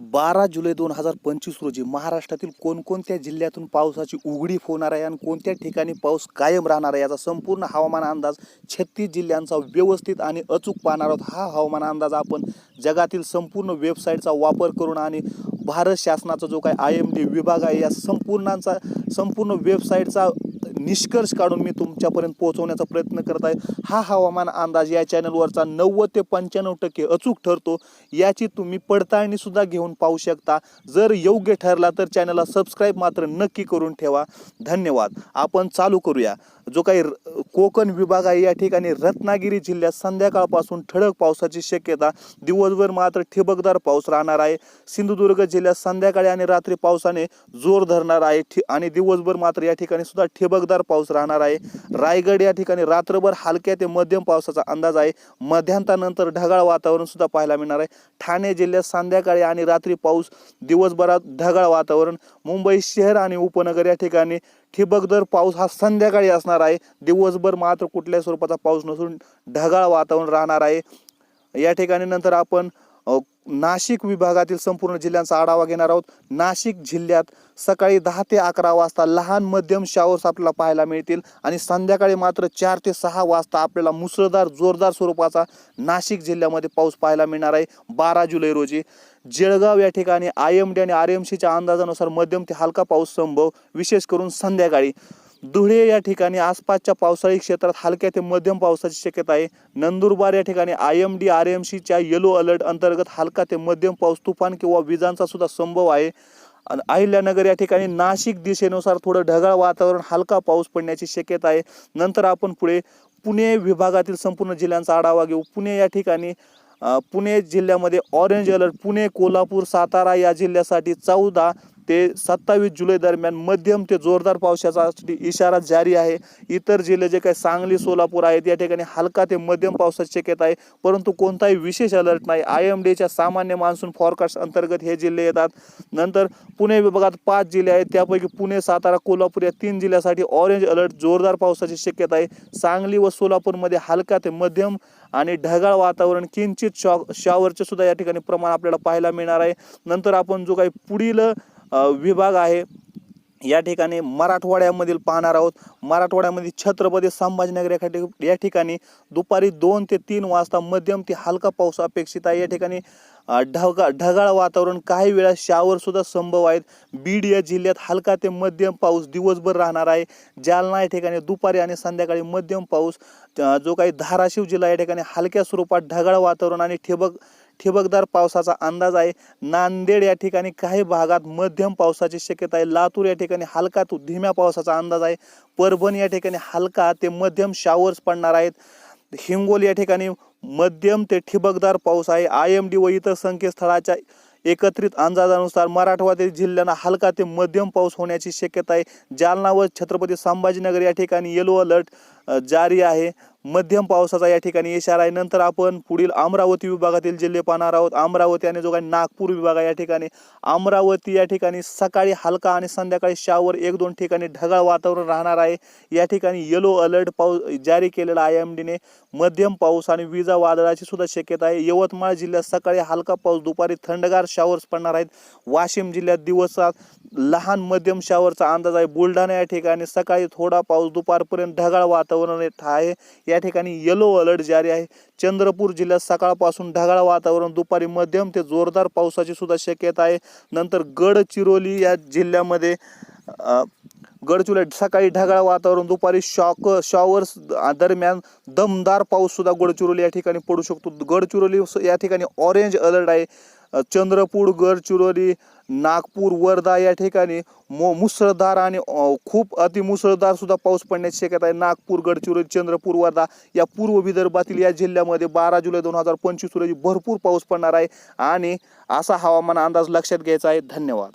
बारा जुलै दोन हजार पंचवीस रोजी महाराष्ट्रातील कोणकोणत्या जिल्ह्यातून पावसाची उघडीप होणार आहे आणि कोणत्या ठिकाणी पाऊस कायम राहणार आहे याचा संपूर्ण हवामान अंदाज छत्तीस जिल्ह्यांचा व्यवस्थित आणि अचूक पाहणार आहोत. हा हवामान अंदाज आपण जगातील संपूर्ण वेबसाईटचा वापर करून आणि भारत शासनाचा जो काही आय एम डी विभाग आहे या संपूर्णांचा संपूर्ण वेबसाईटचा निष्कर्ष काढून मी तुमच्यापर्यंत पोहोचवण्याचा प्रयत्न करत आहे. हा हवामान अंदाज या चॅनलवरचा नव्वद ते पंच्याण्णव टक्के अचूक ठरतो. याची तुम्ही पडताळणीसुद्धा घेऊन पाहू शकता. जर योग्य ठरला तर चॅनलला सबस्क्राईब मात्र नक्की करून ठेवा. धन्यवाद. आपण चालू करूया. जो काही र- कोकण विभाग आहे या ठिकाणी रत्नागिरी जिल्ह्यात संध्याकाळपासून ठळक पावसाची शक्यता दिवसभर मात्र ठिबकदार पाऊस राहणार आहे. सिंधुदुर्ग जिल्ह्यात संध्याकाळी आणि रात्री पावसाने जोर धरणार आहे. आणि दिवसभर मात्र या ठिकाणी सुद्धा ठिबकदार पाऊस राहणार आहे. रायगड या ठिकाणी रात्रभर हलक्या ते मध्यम पावसाचा अंदाज आहे. मध्यांतानंतर ढगाळ वातावरण सुद्धा पाहायला मिळणार आहे. ठाणे जिल्ह्यात संध्याकाळी आणि रात्री पाऊस दिवसभरात ढगाळ वातावरण. मुंबई शहर आणि उपनगर या ठिकाणी ठिबक दर पाऊस हा संध्याकाळी असणार आहे. दिवसभर मात्र कुठल्याही स्वरूपाचा पाऊस नसून ढगाळ वातावरण राहणार आहे. या ठिकाणी नंतर आपण नाशिक विभागातील संपूर्ण जिल्ह्यांचा आढावा घेणार आहोत. नाशिक जिल्ह्यात सकाळी दहा ते अकरा वाजता लहान मध्यम शावर्स आपल्याला पाहायला मिळतील आणि संध्याकाळी मात्र चार ते सहा वाजता आपल्याला मुसळधार जोरदार स्वरूपाचा नाशिक जिल्ह्यामध्ये पाऊस पाहायला मिळणार आहे. बारा जुलै रोजी जळगाव या ठिकाणी आय एम डी आणि आर एम सीच्या अंदाजानुसार मध्यम ते हलका पाऊस संभव विशेष करून संध्याकाळी. धुळे या ठिकाणी आसपासच्या पावसाळी क्षेत्रात हलक्या ते मध्यम पावसाची शक्यता आहे. नंदुरबार या ठिकाणी I M D R M सीच्या येलो अलर्ट अंतर्गत हलका ते मध्यम पाऊस तुफान किंवा विजांचा सुद्धा संभव आहे. आणि अहिल्यानगर या ठिकाणी नाशिक दिशेनुसार थोडं ढगाळ वातावरण हलका पाऊस पडण्याची शक्यता आहे. नंतर आपण पुढे पुणे विभागातील संपूर्ण जिल्ह्यांचा आढावा घेऊ. पुणे या ठिकाणी पुणे जिल्ह्यामध्ये ऑरेंज अलर्ट पुणे कोल्हापूर सातारा या जिल्ह्यासाठी चौदा ते सत्तावीस जुलै दरम्यान मध्यम ते जोरदार पावसाचा इशारा जारी आहे. इतर जिल्हे जे काही सांगली सोलापूर आहेत या ठिकाणी हलका ते मध्यम पावसाची शक्यता आहे. परंतु कोणताही विशेष अलर्ट नाही. आय एम डीच्या सामान्य मान्सून फॉरकास्ट अंतर्गत हे जिल्हे येतात. नंतर पुणे विभागात पाच जिल्हे आहेत. त्यापैकी पुणे सातारा कोल्हापूर या तीन जिल्ह्यासाठी ऑरेंज अलर्ट जोरदार पावसाची शक्यता आहे. सांगली व सोलापूरमध्ये हलका ते मध्यम आणि ढगाळ वातावरण किंचित शॉ शॉवरचे सुद्धा या ठिकाणी प्रमाण आपल्याला पाहायला मिळणार आहे. नंतर आपण जो काही पुढील विभाग आहे. या ठिकाणी मराठवाड्यामधील पाहणार आहोत. मराठवाड्यामध्ये छत्रपती संभाजीनगर या ठिक- या ठिकाणी दुपारी दोन ते तीन वाजता मध्यम ते हलका पाऊस अपेक्षित आहे. या ठिकाणी ढगा ढगाळ वातावरण काही वेळा शावरसुद्धा संभव आहेत. बीड या जिल्ह्यात हलका ते मध्यम पाऊस दिवसभर राहणार आहे. जालना या ठिकाणी दुपारी आणि संध्याकाळी मध्यम पाऊस जो काही धाराशिव जिल्हा या ठिकाणी हलक्या स्वरूपात ढगाळ वातावरण आणि ठिबक ठिबकदार पावसाचा अंदाज आहे. नांदेड या ठिकाणी काही भागात मध्यम पावसाची शक्यता आहे. लातूर या ठिकाणी हलका तो धीम्या पावसाचा अंदाज आहे. परभणी या ठिकाणी हलका ते मध्यम शावर्स पडणार आहेत. हिंगोली या ठिकाणी मध्यम ते ठिबकदार पाऊस आहे. आय एम डी व इतर संकेतस्थळाच्या एकत्रित अंदाजानुसार मराठवाडा जिल्ह्यांना हलका ते मध्यम पाऊस होण्याची शक्यता आहे. जालना व छत्रपती संभाजीनगर या ठिकाणी येलो अलर्ट जारी आहे. मध्यम पावसाचा या ठिकाणी इशारा आहे. नंतर आपण पुढील अमरावती विभागातील जिल्हे पाहणार आहोत. अमरावती आणि जो काही नागपूर विभाग आहे या ठिकाणी. अमरावती या ठिकाणी सकाळी हलका आणि संध्याकाळी शावर एक दोन ठिकाणी ढगाळ वातावरण राहणार आहे. या ठिकाणी येलो अलर्ट पाऊस जारी केलेला आय एम डीने मध्यम पाऊस आणि विजा वादळाची सुद्धा शक्यता आहे. यवतमाळ जिल्ह्यात सकाळी हलका पाऊस दुपारी थंडगार शावर्स पडणार आहेत. वाशिम जिल्ह्यात दिवसात लहान मध्यम शावरचा अंदाज आहे. बुलढाणा या ठिकाणी सकाळी थोडा पाऊस दुपारपर्यंत ढगाळ वातावरण येत आहे. या ठिकाणी येलो अलर्ट जारी आहे. चंद्रपूर जिल्ह्यात सकाळपासून ढगाळ वातावरण दुपारी मध्यम ते जोरदार पावसाची सुद्धा शक्यता आहे. नंतर गडचिरोली या जिल्ह्यामध्ये गडचिरोली सकाळी ढगाळ वातावरण दुपारी शॉक शॉवर्स दरम्यान दमदार पाऊस सुद्धा गडचिरोली या ठिकाणी पडू शकतो. गडचिरोली या ठिकाणी ऑरेंज अलर्ट आहे. चंद्रपूर गडचिरोली नागपूर वर्धा या ठिकाणी मो मुसळधार आणि खूप अतिमुसळधार सुद्धा पाऊस पडण्याची शक्यता आहे. नागपूर गडचिरोली चंद्रपूर वर्धा या पूर्व विदर्भातील या जिल्ह्यामध्ये बारा जुलै दोन हजार पंचवीस रोजी भरपूर पाऊस पडणार आहे. आणि असा हवामान अंदाज लक्षात घ्यायचा आहे. धन्यवाद.